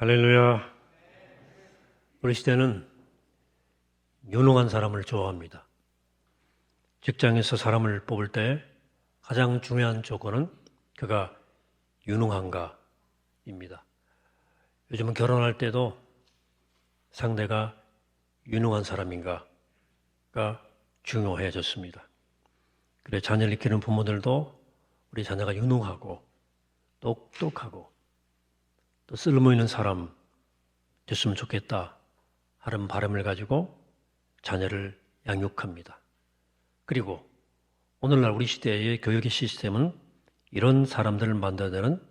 할렐루야. 우리 시대는 유능한 사람을 좋아합니다. 직장에서 사람을 뽑을 때 가장 중요한 조건은 그가 유능한가입니다. 요즘은 결혼할 때도 상대가 유능한 사람인가가 중요해졌습니다. 그래 자녀를 키우는 부모들도 우리 자녀가 유능하고 똑똑하고 또 쓸모 있는 사람 됐으면 좋겠다 하는 바람을 가지고 자녀를 양육합니다. 그리고 오늘날 우리 시대의 교육의 시스템은 이런 사람들을 만들어내는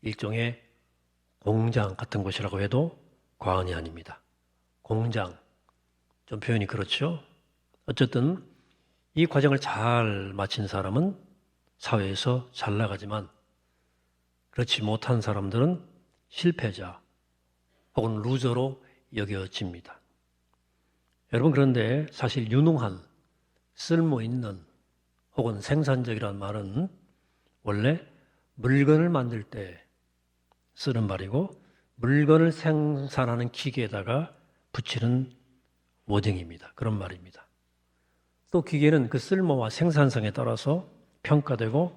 일종의 공장 같은 곳이라고 해도 과언이 아닙니다. 공장. 좀 표현이 그렇죠? 어쨌든 이 과정을 잘 마친 사람은 사회에서 잘 나가지만 그렇지 못한 사람들은 실패자 혹은 루저로 여겨집니다. 여러분 그런데 사실 유능한 쓸모 있는 혹은 생산적이라는 말은 원래 물건을 만들 때 쓰는 말이고 물건을 생산하는 기계에다가 붙이는 워딩입니다. 그런 말입니다. 또 기계는 그 쓸모와 생산성에 따라서 평가되고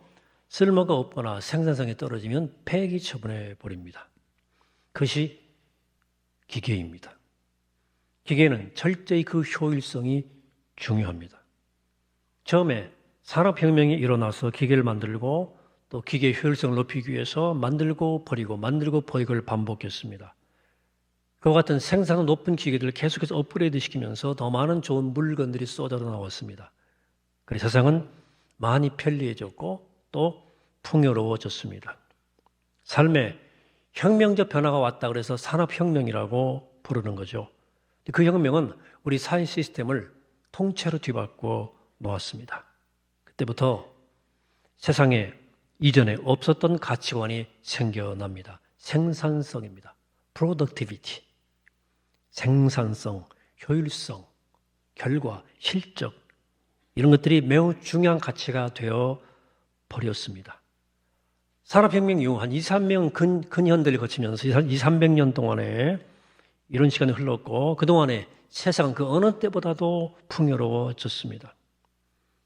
쓸모가 없거나 생산성이 떨어지면 폐기 처분해 버립니다. 그것이 기계입니다. 기계는 철저히 그 효율성이 중요합니다. 처음에 산업혁명이 일어나서 기계를 만들고 또 기계 효율성을 높이기 위해서 만들고 버리고 만들고 버리고를 반복했습니다. 그와 같은 생산 높은 기계들을 계속해서 업그레이드 시키면서 더 많은 좋은 물건들이 쏟아져 나왔습니다. 그래서 세상은 많이 편리해졌고 또 풍요로워졌습니다. 삶에 혁명적 변화가 왔다 그래서 산업혁명이라고 부르는 거죠. 그 혁명은 우리 사회 시스템을 통째로 뒤바꿔 놓았습니다. 그때부터 세상에 이전에 없었던 가치관이 생겨납니다. 생산성입니다. productivity. 생산성, 효율성, 결과, 실적. 이런 것들이 매우 중요한 가치가 되어 버렸습니다. 산업혁명 이후 한 2, 3명 근, 근현들이 거치면서 2, 300년 동안에 이런 시간이 흘렀고 그동안에 세상은 그 어느 때보다도 풍요로워졌습니다.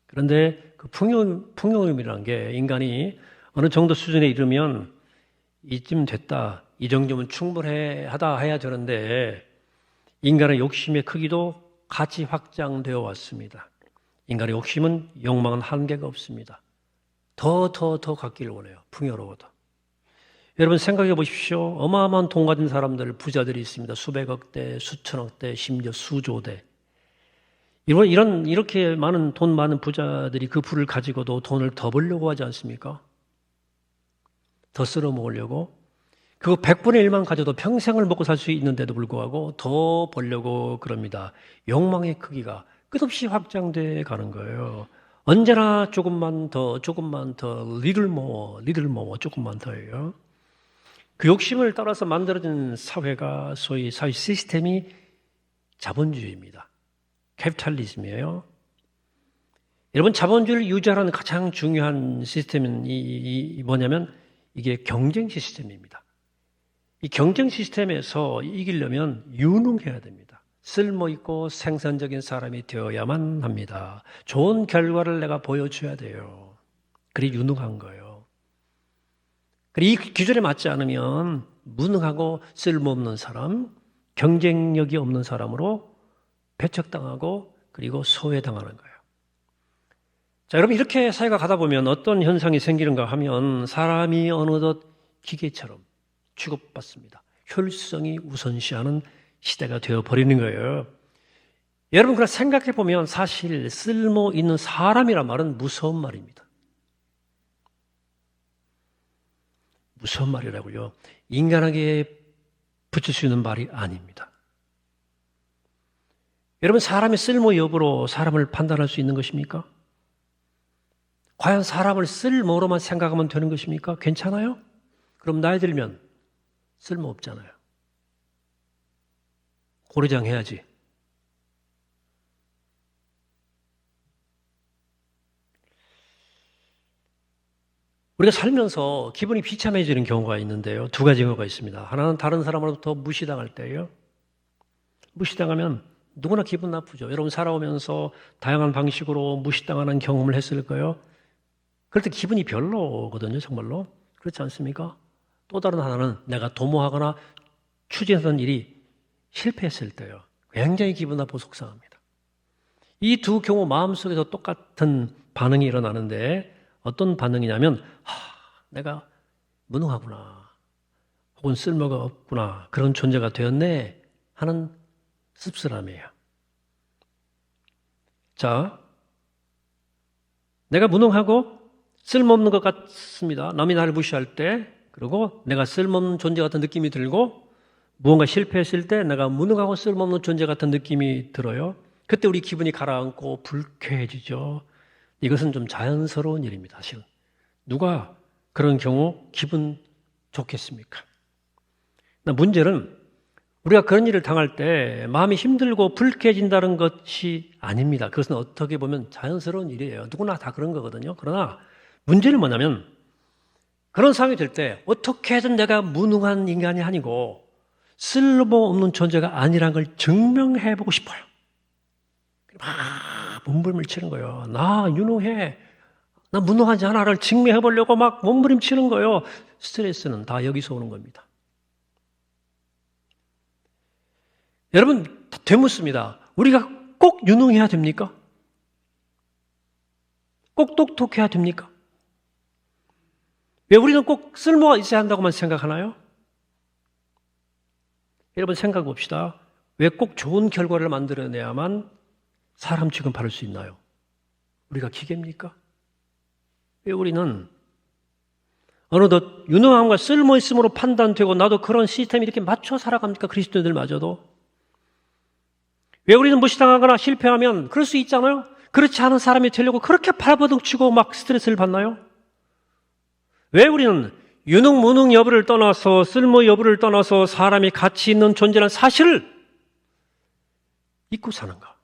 그런데 그 풍요, 풍요로움이라는 게 인간이 어느 정도 수준에 이르면 이쯤 됐다, 이 정도면 충분하다 해야 되는데 인간의 욕심의 크기도 같이 확장되어 왔습니다. 인간의 욕심은 욕망은 한계가 없습니다. 더, 더, 더 갖기를 원해요. 풍요로워도. 여러분 생각해 보십시오. 어마어마한 돈 가진 사람들, 부자들이 있습니다. 수백억 대, 수천억 대, 심지어 수조 대. 이런, 이런, 이렇게 많은 돈 많은 부자들이 그 부를 가지고도 돈을 더 벌려고 하지 않습니까? 더 쓸어 먹으려고. 그거 100분의 1만 가져도 평생을 먹고 살 수 있는데도 불구하고 더 벌려고 그럽니다. 욕망의 크기가 끝없이 확장돼 가는 거예요. 언제나 조금만 더, 조금만 더, 리들 모어, 리들 모어, 조금만 더예요. 그 욕심을 따라서 만들어진 사회가 소위 사회 시스템이 자본주의입니다. 캐피탈리즘이에요. 여러분, 자본주의를 유지하는 가장 중요한 시스템은 이, 이, 뭐냐면 이게 경쟁 시스템입니다. 이 경쟁 시스템에서 이기려면 유능해야 됩니다. 쓸모 있고 생산적인 사람이 되어야만 합니다. 좋은 결과를 내가 보여줘야 돼요. 그리 유능한 거예요. 이 기준에 맞지 않으면 무능하고 쓸모없는 사람, 경쟁력이 없는 사람으로 배척당하고 그리고 소외당하는 거예요. 자, 여러분 이렇게 사회가 가다 보면 어떤 현상이 생기는가 하면 사람이 어느덧 기계처럼 취급받습니다. 효율성이 우선시하는 시대가 되어 버리는 거예요. 여러분 그걸 생각해 보면 사실 쓸모 있는 사람이란 말은 무서운 말입니다. 무서운 말이라고요. 인간에게 붙일 수 있는 말이 아닙니다. 여러분 사람의 쓸모 여부로 사람을 판단할 수 있는 것입니까? 과연 사람을 쓸모로만 생각하면 되는 것입니까? 괜찮아요? 그럼 나이 들면 쓸모 없잖아요. 고려장 해야지. 우리가 살면서 기분이 비참해지는 경우가 있는데요. 두 가지 경우가 있습니다. 하나는 다른 사람으로부터 무시당할 때예요. 무시당하면 누구나 기분 나쁘죠. 여러분 살아오면서 다양한 방식으로 무시당하는 경험을 했을 거예요. 그럴 때 기분이 별로거든요, 정말로. 그렇지 않습니까? 또 다른 하나는 내가 도모하거나 추진하던 일이 실패했을 때요. 굉장히 기분 나쁘고 속상합니다. 이 두 경우 마음속에서 똑같은 반응이 일어나는데 어떤 반응이냐면 하, 내가 무능하구나. 혹은 쓸모가 없구나. 그런 존재가 되었네 하는 씁쓸함이에요. 자, 내가 무능하고 쓸모없는 것 같습니다. 남이 나를 무시할 때, 그리고 내가 쓸모없는 존재 같은 느낌이 들고, 무언가 실패했을 때 내가 무능하고 쓸모없는 존재 같은 느낌이 들어요. 그때 우리 기분이 가라앉고 불쾌해지죠. 이것은 좀 자연스러운 일입니다, 사실은. 누가 그런 경우 기분 좋겠습니까? 나 문제는 우리가 그런 일을 당할 때 마음이 힘들고 불쾌해진다는 것이 아닙니다. 그것은 어떻게 보면 자연스러운 일이에요. 누구나 다 그런 거거든요. 그러나 문제는 뭐냐면 그런 상황이 될 때 어떻게든 내가 무능한 인간이 아니고 쓸모없는 존재가 아니란 걸 증명해 보고 싶어요. 막 몸부림치는 거예요. 나 유능해. 나 무능하지 않아를 증명해 보려고 막 몸부림 치는 거예요. 스트레스는 다 여기서 오는 겁니다. 여러분, 되묻습니다. 우리가 꼭 유능해야 됩니까? 꼭 똑똑해야 됩니까? 왜 우리는 꼭 쓸모가 있어야 한다고만 생각하나요? 여러분 생각해 봅시다. 왜 꼭 좋은 결과를 만들어내야만 사람 취급 받을 수 있나요? 우리가 기계입니까? 왜 우리는 어느덧 유능함과 쓸모 있음으로 판단되고 나도 그런 시스템에 이렇게 맞춰 살아갑니까? 그리스도인들마저도. 왜 우리는 무시당하거나 실패하면 그럴 수 있잖아요? 그렇지 않은 사람이 되려고 그렇게 발버둥 치고 막 스트레스를 받나요? 왜 우리는 유능, 무능 여부를 떠나서 쓸모 여부를 떠나서 사람이 가치 있는 존재라는 사실을 잊고 사는가?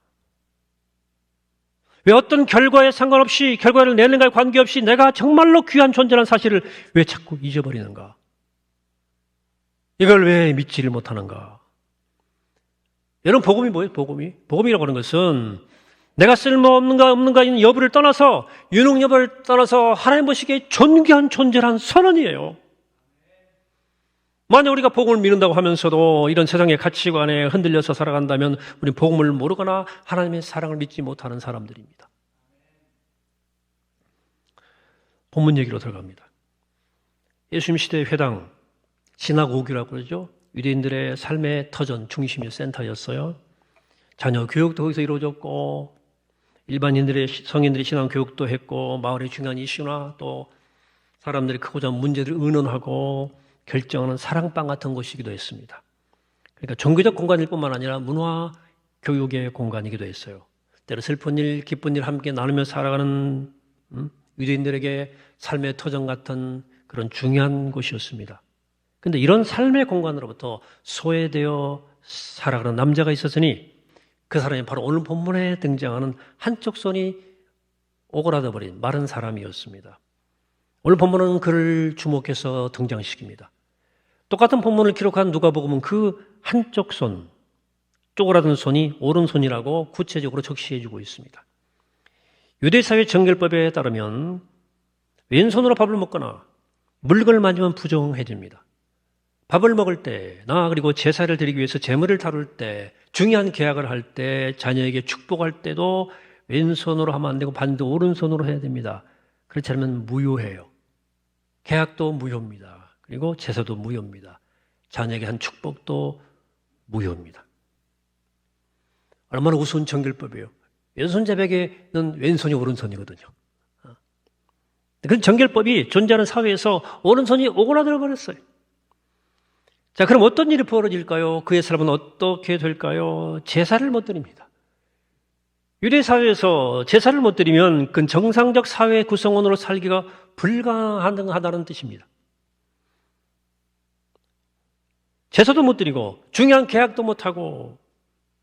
왜 어떤 결과에 상관없이 결과를 내는가에 관계없이 내가 정말로 귀한 존재라는 사실을 왜 자꾸 잊어버리는가? 이걸 왜 믿지를 못하는가? 여러분 복음이 뭐예요? 복음이? 복음이라고 하는 것은 내가 쓸모없는가 없는가 있는 여부를 떠나서 유능 여부를 떠나서 하나님 보시기에 존귀한 존재란 선언이에요. 만약 우리가 복음을 믿는다고 하면서도 이런 세상의 가치관에 흔들려서 살아간다면 우리 복음을 모르거나 하나님의 사랑을 믿지 못하는 사람들입니다. 본문 얘기로 들어갑니다. 예수님 시대 회당 신학오교라고 그러죠. 유대인들의 삶의 터전 중심이 센터였어요. 자녀 교육도 거기서 이루어졌고 일반인들의 성인들의 신앙 교육도 했고 마을의 중요한 이슈나 또 사람들이 크고 작은 문제들을 의논하고 결정하는 사랑방 같은 곳이기도 했습니다. 그러니까 종교적 공간일 뿐만 아니라 문화 교육의 공간이기도 했어요. 때로 슬픈 일, 기쁜 일 함께 나누며 살아가는 음, 유대인들에게 삶의 터전 같은 그런 중요한 곳이었습니다. 근데 이런 삶의 공간으로부터 소외되어 살아가는 남자가 있었으니 그 사람이 바로 오늘 본문에 등장하는 한쪽 손이 오그라져 버린 마른 사람이었습니다. 오늘 본문은 그를 주목해서 등장시킵니다. 똑같은 본문을 기록한 누가복음은 그 한쪽 손, 쪼그라든 손이 오른손이라고 구체적으로 적시해 주고 있습니다. 유대 사회 정결법에 따르면 왼손으로 밥을 먹거나 물건을 만지면 부정해집니다. 밥을 먹을 때, 나 그리고 제사를 드리기 위해서 재물을 다룰 때, 중요한 계약을 할 때, 자녀에게 축복할 때도 왼손으로 하면 안 되고 반드 오른손으로 해야 됩니다. 그렇지 않으면 무효해요. 계약도 무효입니다. 그리고 제사도 무효입니다. 자녀에게 한 축복도 무효입니다. 얼마나 우스운 정결법이에요. 왼손 자백에는 왼손이 오른손이거든요. 그 정결법이 존재하는 사회에서 오른손이 오그라들어 버렸어요. 자, 그럼 어떤 일이 벌어질까요? 그의 삶은 어떻게 될까요? 제사를 못 드립니다. 유대 사회에서 제사를 못 드리면 그 정상적 사회 구성원으로 살기가 불가능하다는 뜻입니다. 제사도 못 드리고 중요한 계약도 못 하고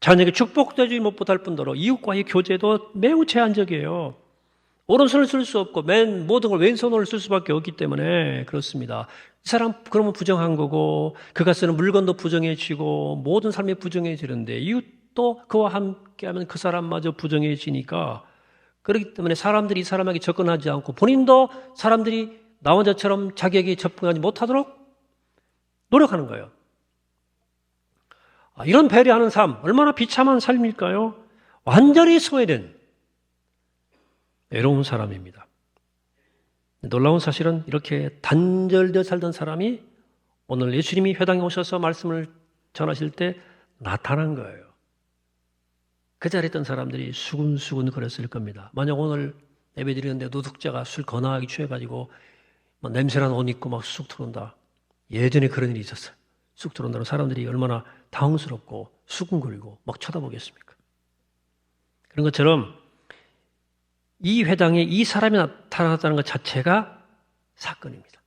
자녀에게 축복도 해주지 못할 뿐더러 이웃과의 교제도 매우 제한적이에요. 오른손을 쓸 수 없고 맨 모든 걸 왼손으로 쓸 수밖에 없기 때문에 그렇습니다. 이 사람 그러면 부정한 거고 그가 쓰는 물건도 부정해지고 모든 삶이 부정해지는데 이웃도 그와 함께하면 그 사람마저 부정해지니까 그렇기 때문에 사람들이 이 사람에게 접근하지 않고 본인도 사람들이 나 혼자처럼 자기에게 접근하지 못하도록 노력하는 거예요. 아, 이런 배려하는 삶 얼마나 비참한 삶일까요? 완전히 소외된 외로운 사람입니다. 놀라운 사실은 이렇게 단절되어 살던 사람이 오늘 예수님이 회당에 오셔서 말씀을 전하실 때 나타난 거예요. 그 자리에 있던 사람들이 수군수군 거렸을 겁니다. 만약 오늘 예배 드리는데 노숙자가 술 거나하게 취해가지고 뭐 냄새난 옷 입고 막 쑥 들어온다. 예전에 그런 일이 있었어요. 쑥 들어온다는 사람들이 얼마나 당황스럽고 수군거리고 막 쳐다보겠습니까? 그런 것처럼 이 회당에 이 사람이 나타났다는 것 자체가 사건입니다.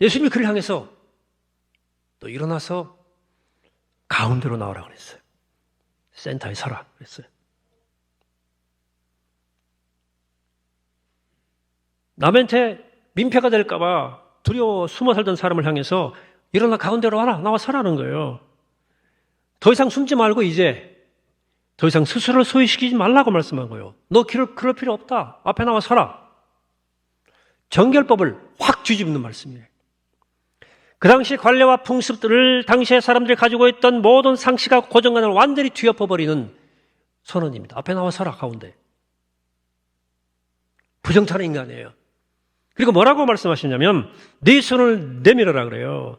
예수님이 그를 향해서 또 일어나서 가운데로 나오라 그랬어요. 센터에 서라 그랬어요. 남한테 민폐가 될까봐 두려워 숨어 살던 사람을 향해서 일어나 가운데로 와라 나와 서라는 거예요. 더 이상 숨지 말고 이제 더 이상 스스로를 소외시키지 말라고 말씀한 거예요. 너 그럴 필요 없다. 앞에 나와 서라. 정결법을 확 뒤집는 말씀이에요. 그 당시 관례와 풍습들을 당시의 사람들이 가지고 있던 모든 상식과 고정관을 완전히 뒤엎어버리는 선언입니다. 앞에 나와 서라 가운데. 부정타는 인간이에요. 그리고 뭐라고 말씀하시냐면 네 손을 내밀어라 그래요.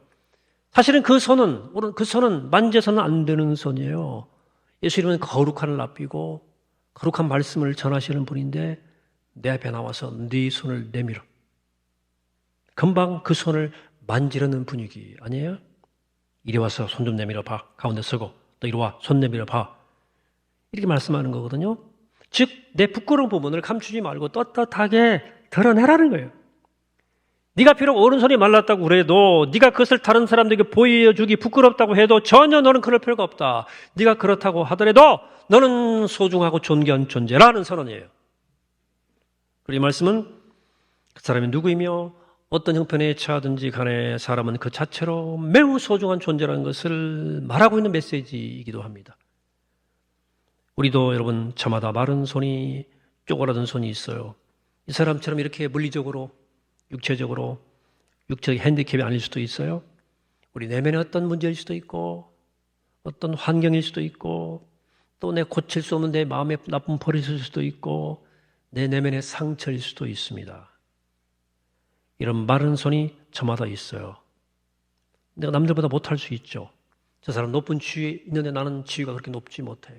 사실은 그 손은 그 손은 만져서는 안 되는 손이에요. 예수님은 거룩한을 납비고 거룩한 말씀을 전하시는 분인데 내 앞에 나와서 네 손을 내밀어. 금방 그 손을 만지려는 분위기 아니에요? 이리 와서 손 좀 내밀어 봐. 가운데 서고 또 이리 와. 손 내밀어 봐. 이렇게 말씀하는 거거든요. 즉, 내 부끄러운 부분을 감추지 말고 떳떳하게 드러내라는 거예요. 네가 비록 오른손이 말랐다고 그래도 네가 그것을 다른 사람들에게 보여주기 부끄럽다고 해도 전혀 너는 그럴 필요가 없다. 네가 그렇다고 하더라도 너는 소중하고 존귀한 존재라는 선언이에요. 그리고 이 말씀은 그 사람이 누구이며 어떤 형편에 처하든지 간에 사람은 그 자체로 매우 소중한 존재라는 것을 말하고 있는 메시지이기도 합니다. 우리도 여러분 저마다 마른 손이 쪼그라든 손이 있어요. 이 사람처럼 이렇게 물리적으로 육체적으로 육체적 핸디캡이 아닐 수도 있어요. 우리 내면에 어떤 문제일 수도 있고 어떤 환경일 수도 있고 또 내 고칠 수 없는 내 마음에 나쁜 버릇일 수도 있고 내 내면의 상처일 수도 있습니다. 이런 마른 손이 저마다 있어요. 내가 남들보다 못할 수 있죠. 저 사람 높은 지위에 있는데 나는 지위가 그렇게 높지 못해.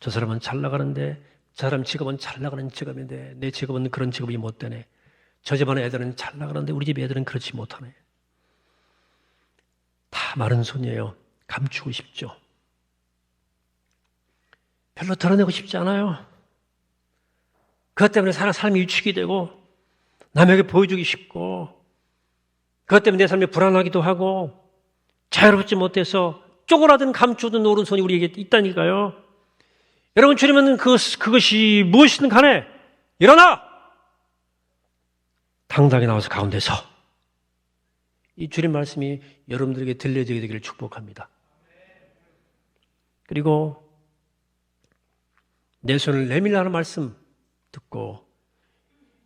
저 사람은 잘 나가는데 저 사람 직업은 잘 나가는 직업인데 내 직업은 그런 직업이 못 되네. 저 집안의 애들은 잘 나가는데 우리 집 애들은 그렇지 못하네. 다 마른 손이에요. 감추고 싶죠. 별로 드러내고 싶지 않아요. 그것 때문에 사람 삶이 위축이 되고 남에게 보여주기 쉽고 그것 때문에 내 삶이 불안하기도 하고 자유롭지 못해서 쪼그라든 감추든 오른손이 우리에게 있다니까요. 여러분 주님은 그, 그것이 무엇이든 간에 일어나! 당당히 나와서 가운데 서. 이 주님 말씀이 여러분들에게 들려지게 되기를 축복합니다. 그리고 내 손을 내밀라는 말씀 듣고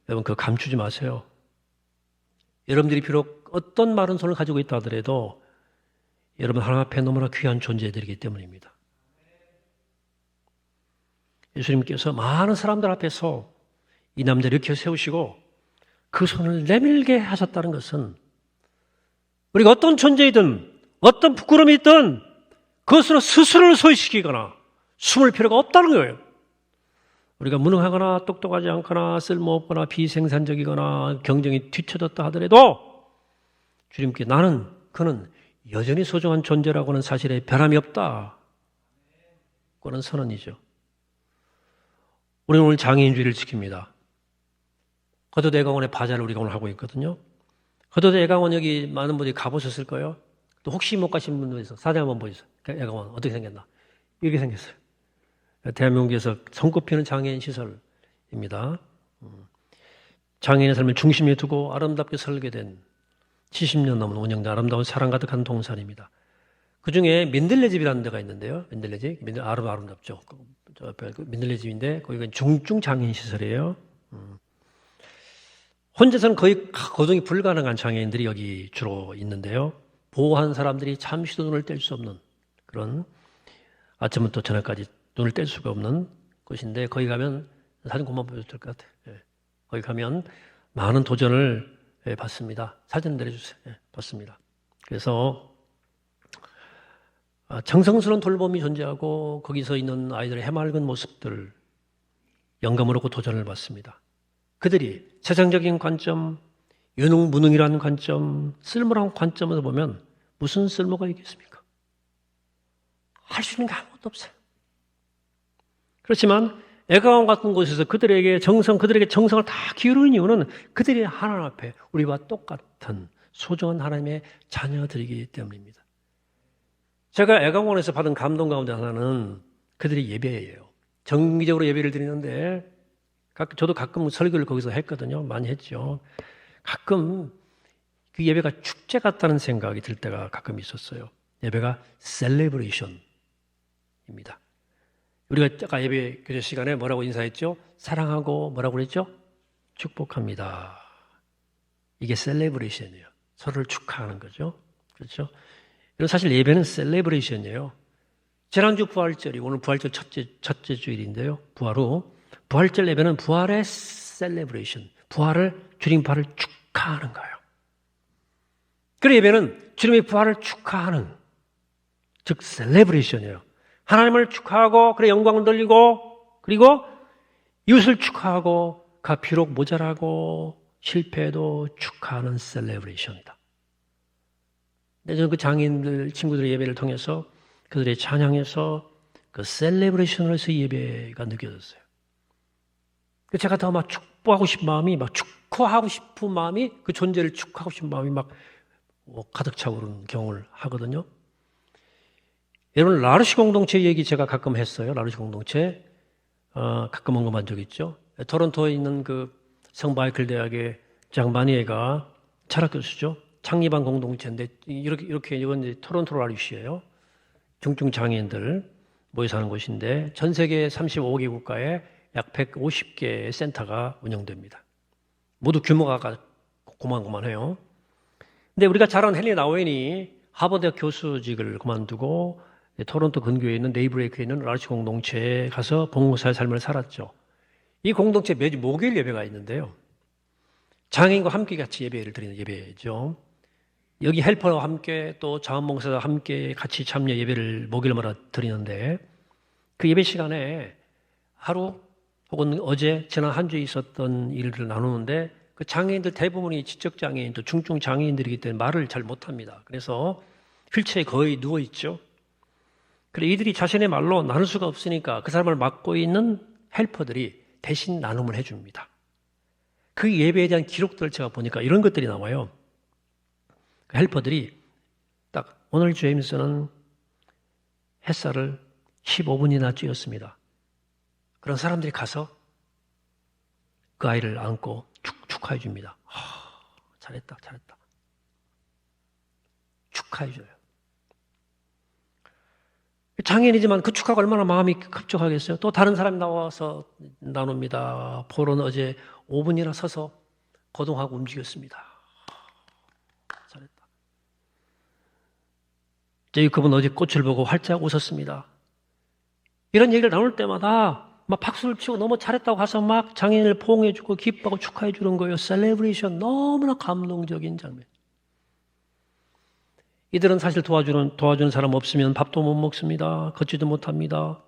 여러분 그 감추지 마세요. 여러분들이 비록 어떤 마른 손을 가지고 있다 하더라도 여러분 하나님 앞에 너무나 귀한 존재들이기 때문입니다. 예수님께서 많은 사람들 앞에서 이 남자를 이렇게 세우시고 그 손을 내밀게 하셨다는 것은 우리가 어떤 존재이든 어떤 부끄러움이 있든 그것으로 스스로를 소외시키거나 숨을 필요가 없다는 거예요. 우리가 무능하거나 똑똑하지 않거나 쓸모없거나 비생산적이거나 경쟁이 뒤쳐졌다 하더라도 주님께 나는 그는 여전히 소중한 존재라고는 사실에 변함이 없다. 그런 선언이죠. 우리는 오늘 장애인주의를 지킵니다. 거도대 강원의 바자를 우리가 오늘 하고 있거든요. 거도대 강원 여기 많은 분들이 가보셨을 거예요. 또 혹시 못 가신 분도 있어. 사진 한번 보세요. 애강원 어떻게 생겼나? 이렇게 생겼어요. 대한민국에서 손꼽히는 장애인 시설 입니다. 음. 장애인의 삶을 중심에 두고 아름답게 설계된 70년 넘은 운영된 아름다운 사랑 가득한 동산입니다. 그 중에 민들레 집이라는 데가 있는데요. 민들레 집, 민들 아름 아름답죠. 그, 그 민들레 집인데 거기가 중증 장애인 시설이에요. 음. 혼자서는 거의 거동이 불가능한 장애인들이 여기 주로 있는데요. 보호한 사람들이 잠시도 눈을 뗄 수 없는 그런 아침부터 저녁까지 눈을 뗄 수가 없는 곳인데 거기 가면 사진 그만 보여도 될 것 같아요. 예. 거기 가면 많은 도전을 예, 받습니다. 사진 내려주세요. 예, 받습니다. 그래서 아, 정성스러운 돌봄이 존재하고 거기서 있는 아이들의 해맑은 모습들 영감을 얻고 도전을 받습니다. 그들이 세상적인 관점, 유능 무능이라는 관점, 쓸모라는 관점에서 보면 무슨 쓸모가 있겠습니까? 할 수 있는 게 아무것도 없어요. 그렇지만 애가원 같은 곳에서 그들에게 정성, 그들에게 정성을 다 기울인 이유는 그들이 하나님 앞에 우리와 똑같은 소중한 하나님의 자녀들이기 때문입니다. 제가 애가원에서 받은 감동 가운데 하나는 그들의 예배예요. 정기적으로 예배를 드리는데 각- 저도 가끔 설교를 거기서 했거든요. 많이 했죠. 가끔 그 예배가 축제 같다는 생각이 들 때가 가끔 있었어요. 예배가 셀레브레이션입니다. 우리가 아까 예배 교제 시간에 뭐라고 인사했죠? 사랑하고 뭐라고 그랬죠? 축복합니다. 이게 셀레브레이션이에요. 서로를 축하하는 거죠. 그렇죠? 이런 사실 예배는 셀레브레이션이에요. 지난주 부활절이 오늘 부활절 첫째, 첫째 주일인데요. 부활 후 부활절 예배는 부활의 셀레브레이션, 부활을 주님 부활을 축하하는 거예요. 그 예배는 주님의 부활을 축하하는 즉 셀레브레이션이에요. 하나님을 축하하고 그래 영광을 돌리고 그리고 이웃을 축하하고 가 비록 모자라고 실패해도 축하하는 셀레브레이션이다. 저는 그 장인들 친구들의 예배를 통해서 그들의 찬양에서 그 셀레브레이션으로서 예배가 느껴졌어요. 그 제가 더 막 축복하고 싶은 마음이 막 축하하고 싶은 마음이 그 존재를 축하하고 싶은 마음이 막 어, 가득 차오르는 경험을 하거든요. 여러분 라르시 공동체 얘기 제가 가끔 했어요. 라르시 공동체 어, 가끔 언급한 적 있죠. 토론토에 있는 그 성바이클 대학의 장바니에가 철학 교수죠. 창립한 공동체인데 이렇게 이렇게 이건 이제 토론토 라르시예요. 중증 장애인들 모여 사는 곳인데 전 세계 35개 국가에 약 150개의 센터가 운영됩니다. 모두 규모가 고만고만해요. 근데 우리가 잘 아는 헨리 나우엔이 하버드 교수직을 그만두고 토론토 근교에 있는 네이브레이크에 있는 라르치 공동체에 가서 봉사의 삶을 살았죠. 이 공동체 매주 목요일 예배가 있는데요. 장애인과 함께 같이 예배를 드리는 예배죠. 여기 헬퍼와 함께 또 자원봉사와 함께 같이 참여 예배를 목요일마다 드리는데 그 예배 시간에 하루 혹은 어제 지난 한 주에 있었던 일들을 나누는데 그 장애인들 대부분이 지적 장애인 또 중증 장애인들이기 때문에 말을 잘 못합니다. 그래서 휠체어에 거의 누워 있죠. 그래 이들이 자신의 말로 나눌 수가 없으니까 그 사람을 맡고 있는 헬퍼들이 대신 나눔을 해줍니다. 그 예배에 대한 기록들을 제가 보니까 이런 것들이 나와요. 그 헬퍼들이 딱 오늘 제임스는 햇살을 15분이나 쬐었습니다. 그런 사람들이 가서 그 아이를 안고 축, 축하해 줍니다. 하, 잘했다, 잘했다. 축하해 줘요. 장애인이지만 그 축하가 얼마나 마음이 급족하겠어요. 또 다른 사람이 나와서 나눕니다. 폴은 어제 5분이나 서서 거동하고 움직였습니다. 잘했다. 그분 어제 꽃을 보고 활짝 웃었습니다. 이런 얘기를 나눌 때마다 막 박수를 치고 너무 잘했다고 가서 막 장애인을 포옹해주고 기뻐하고 축하해주는 거예요. 셀레브레이션 너무나 감동적인 장면. 이들은 사실 도와주는 도와주는 사람 없으면 밥도 못 먹습니다. 걷지도 못합니다.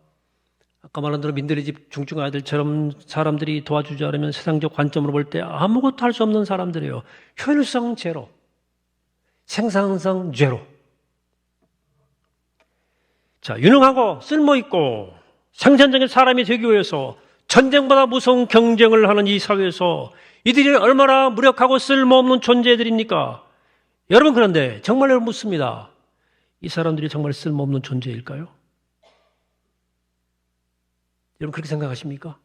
아까 말한 대로 민들레 집 중증 아이들처럼 사람들이 도와주지 않으면 세상적 관점으로 볼 때 아무것도 할 수 없는 사람들이에요. 효율성 제로, 생산성 제로. 자, 유능하고 쓸모 있고 생산적인 사람이 되기 위해서 전쟁보다 무서운 경쟁을 하는 이 사회에서 이들이 얼마나 무력하고 쓸모없는 존재들입니까? 여러분 그런데 정말 여러분 묻습니다. 이 사람들이 정말 쓸모없는 존재일까요? 여러분 그렇게 생각하십니까?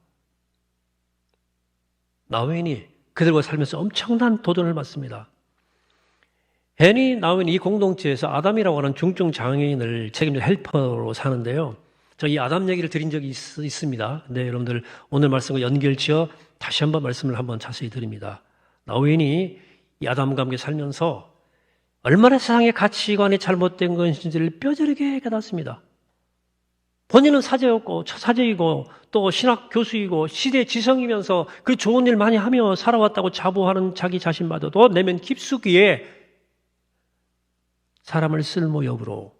나웨인이 그들과 살면서 엄청난 도전을 받습니다. 헨이 나웨인이 이 공동체에서 아담이라고 하는 중증 장애인을 책임져 헬퍼로 사는데요. 저이 아담 얘기를 드린 적이 있, 습니다 근데 여러분들 오늘 말씀과 연결지어 다시 한번 말씀을 한번 자세히 드립니다. 나웨인이 이 아담과 함께 살면서 얼마나 세상의 가치관이 잘못된 것인지를 뼈저리게 깨닫습니다. 본인은 사제였고 사제이고 또 신학 교수이고 시대 지성이면서 그 좋은 일 많이 하며 살아왔다고 자부하는 자기 자신마저도 내면 깊숙이에 사람을 쓸모 여부로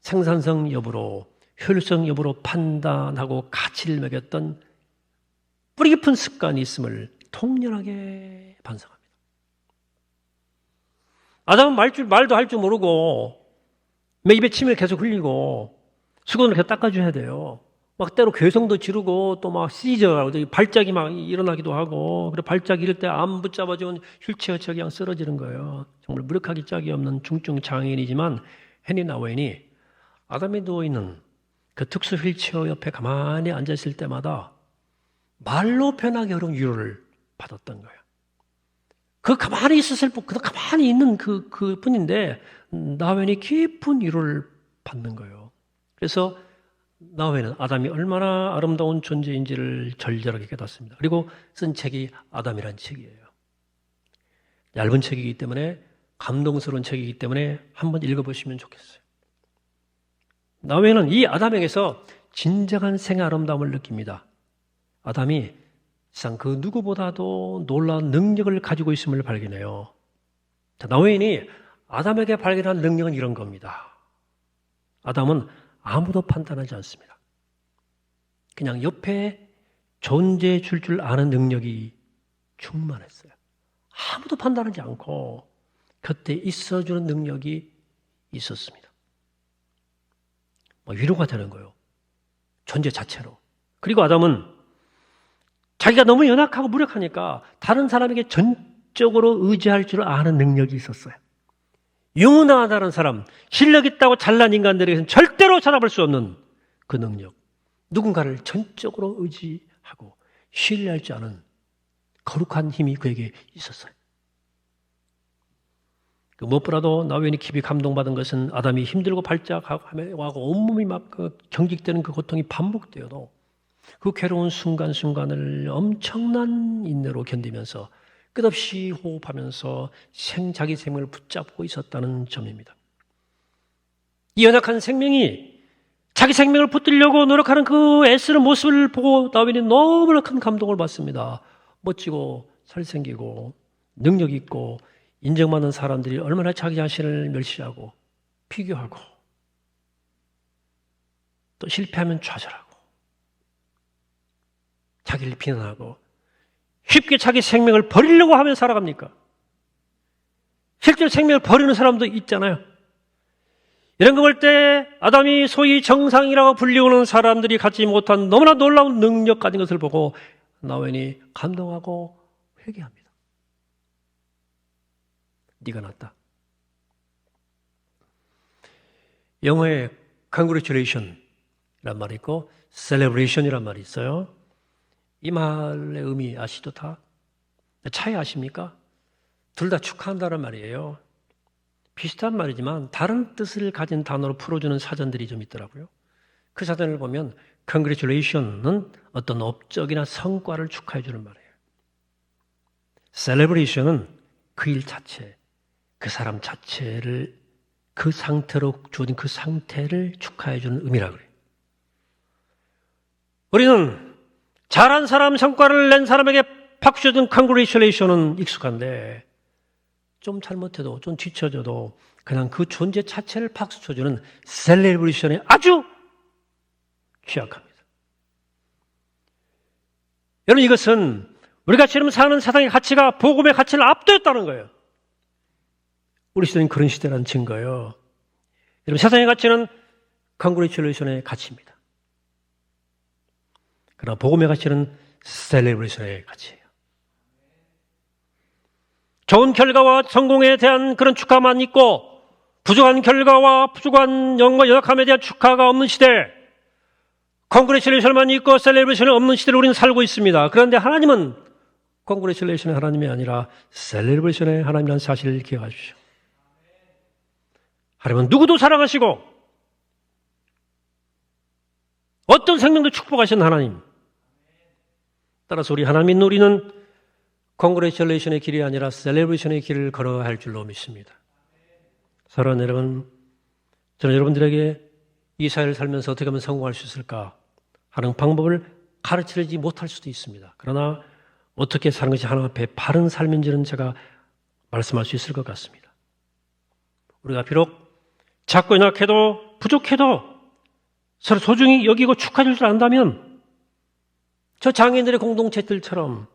생산성 여부로 효율성 여부로 판단하고 가치를 매겼던 뿌리 깊은 습관이 있음을 통렬하게 반성합니다. 아담은 말줄, 말도 할 줄 모르고 매 입에 침을 계속 흘리고 수건을 계속 닦아줘야 돼요. 막 때로 괴성도 지르고 또 막 시저 발작이 막 일어나기도 하고 그래 발작 이럴 때 안 붙잡아주면 휠체어처 그냥 쓰러지는 거예요. 정말 무력하기 짝이 없는 중증 장애인이지만 헤니 나웨인이 아담이 누워 있는 그 특수 휠체어 옆에 가만히 앉아 있을 때마다 말로 표현하기 어려운 위로를 받았던 거예요. 그 가만히 있었을 뿐, 그 가만히 있는 그, 그 뿐인데, 나웬이 깊은 위로를 받는 거예요. 그래서 나웬은 아담이 얼마나 아름다운 존재인지를 절절하게 깨닫습니다. 그리고 쓴 책이 아담이란 책이에요. 얇은 책이기 때문에 감동스러운 책이기 때문에 한번 읽어보시면 좋겠어요. 나웬은 이 아담에게서 진정한 생의 아름다움을 느낍니다. 아담이 세상 그 누구보다도 놀라운 능력을 가지고 있음을 발견해요. 자, 나웨인이 아담에게 발견한 능력은 이런 겁니다. 아담은 아무도 판단하지 않습니다. 그냥 옆에 존재해 줄 줄 아는 능력이 충만했어요. 아무도 판단하지 않고 곁에 있어주는 능력이 있었습니다. 뭐 위로가 되는 거예요. 존재 자체로. 그리고 아담은 자기가 너무 연약하고 무력하니까 다른 사람에게 전적으로 의지할 줄 아는 능력이 있었어요. 유능하다는 사람, 실력 있다고 잘난 인간들에게는 절대로 찾아볼 수 없는 그 능력. 누군가를 전적으로 의지하고 신뢰할 줄 아는 거룩한 힘이 그에게 있었어요. 그 무엇보다도 나웬이 깊이 감동받은 것은 아담이 힘들고 발작하고 온몸이 막 그 경직되는 그 고통이 반복되어도 그 괴로운 순간순간을 엄청난 인내로 견디면서 끝없이 호흡하면서 생, 자기 생명을 붙잡고 있었다는 점입니다. 이 연약한 생명이 자기 생명을 붙들려고 노력하는 그 애쓰는 모습을 보고 다윈이 너무나 큰 감동을 받습니다. 멋지고 살생기고 능력 있고 인정받는 사람들이 얼마나 자기 자신을 멸시하고 비교하고 또 실패하면 좌절하고 자기를 비난하고 쉽게 자기 생명을 버리려고 하며 살아갑니까? 실제로 생명을 버리는 사람도 있잖아요. 이런 거 볼 때 아담이 소위 정상이라고 불리우는 사람들이 갖지 못한 너무나 놀라운 능력 가진 것을 보고 나웬이 감동하고 회개합니다. 네가 낫다. 영어에 congratulation 이란 말이 있고 celebration이란 말이 있어요. 이 말의 의미 아시죠 다? 차이 아십니까? 둘 다 축하한다는 말이에요. 비슷한 말이지만 다른 뜻을 가진 단어로 풀어주는 사전들이 좀 있더라고요. 그 사전을 보면 congratulation은 어떤 업적이나 성과를 축하해 주는 말이에요. celebration은 그 일 자체, 그 사람 자체를 그 상태로 주어진 그 상태를 축하해 주는 의미라 그래요. 우리는 잘한 사람, 성과를 낸 사람에게 박수 주는 congratulation은 익숙한데 좀 잘못해도 좀 뒤쳐져도 그냥 그 존재 자체를 박수 쳐주는 셀레브레이션에 아주 취약합니다. 여러분 이것은 우리가 지금 사는 세상의 가치가 복음의 가치를 압도했다는 거예요. 우리 시대는 그런 시대라는 증거예요. 여러분 세상의 가치는 컨그레이션의 가치입니다. 그러나 복음의 가치는 셀레브레이션의 가치예요. 좋은 결과와 성공에 대한 그런 축하만 있고 부족한 결과와 부족한 영과 연약함에 대한 축하가 없는 시대 컨그레이션만 있고 셀레브레이션이 없는 시대를 우리는 살고 있습니다. 그런데 하나님은 컨그레실레이션의 하나님이 아니라 셀레브레이션의 하나님이라는 사실을 기억하십시오. 하나님은 누구도 사랑하시고 어떤 생명도 축복하신 하나님. 따라서 우리 하나님 우리는 컨그레실레이션의 길이 아니라 셀레브레이션의 길을 걸어야 할 줄로 믿습니다. 사랑하는 여러분, 저는 여러분들에게 이 사회를 살면서 어떻게 하면 성공할 수 있을까 하는 방법을 가르치지 못할 수도 있습니다. 그러나 어떻게 사는 것이 하나님 앞에 바른 삶인지는 제가 말씀할 수 있을 것 같습니다. 우리가 비록 작고 연약해도 부족해도 서로 소중히 여기고 축하해 줄줄 안다면 저 장애인들의 공동체들처럼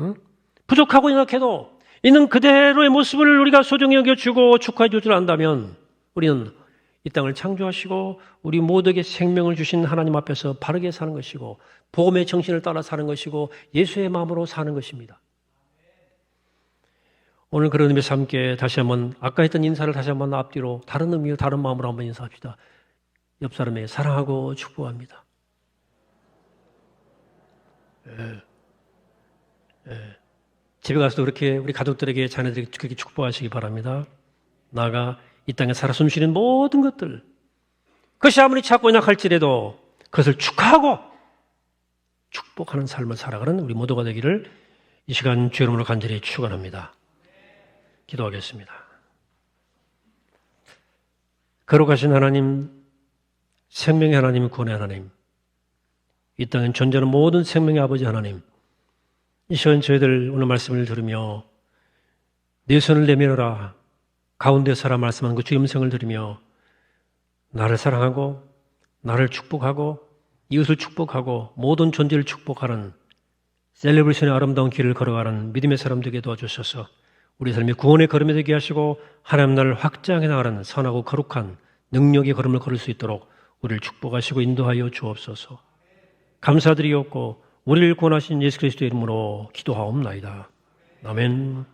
응? 부족하고 연약해도 있는 그대로의 모습을 우리가 소중히 여겨주고 축하해 줄 줄 안다면 우리는 이 땅을 창조하시고 우리 모두에게 생명을 주신 하나님 앞에서 바르게 사는 것이고 복음의 정신을 따라 사는 것이고 예수의 마음으로 사는 것입니다. 오늘 그런 의미에서 함께 다시 한번 아까 했던 인사를 다시 한번 앞뒤로 다른 의미로 다른 마음으로 한번 인사합시다. 옆 사람에게 사랑하고 축복합니다. 예. 예. 집에 가서도 그렇게 우리 가족들에게 자녀들에게 그렇게 축복하시기 바랍니다. 나가 이 땅에 살아 숨쉬는 모든 것들 그것이 아무리 작고 연약할지라도 그것을 축하하고 축복하는 삶을 살아가는 우리 모두가 되기를 이 시간 주 이름으로 간절히 축원합니다. 기도하겠습니다. 거룩하신 하나님, 생명의 하나님, 구원의 하나님, 이 땅에 존재하는 모든 생명의 아버지 하나님, 이 시간 저희들 오늘 말씀을 들으며 내 손을 내밀어라 가운데 서라 말씀한 그 주의 음성을 들으며 나를 사랑하고 나를 축복하고 이웃을 축복하고 모든 존재를 축복하는 셀레브레이션의 아름다운 길을 걸어가는 믿음의 사람 되게 도와주셔서 우리 삶이 구원의 걸음이 되게 하시고 하나님 나라를 확장해 나가는 선하고 거룩한 능력의 걸음을 걸을 수 있도록 우리를 축복하시고 인도하여 주옵소서. 감사드리옵고 우리를 구원하신 예수 그리스도의 이름으로 기도하옵나이다. 아멘.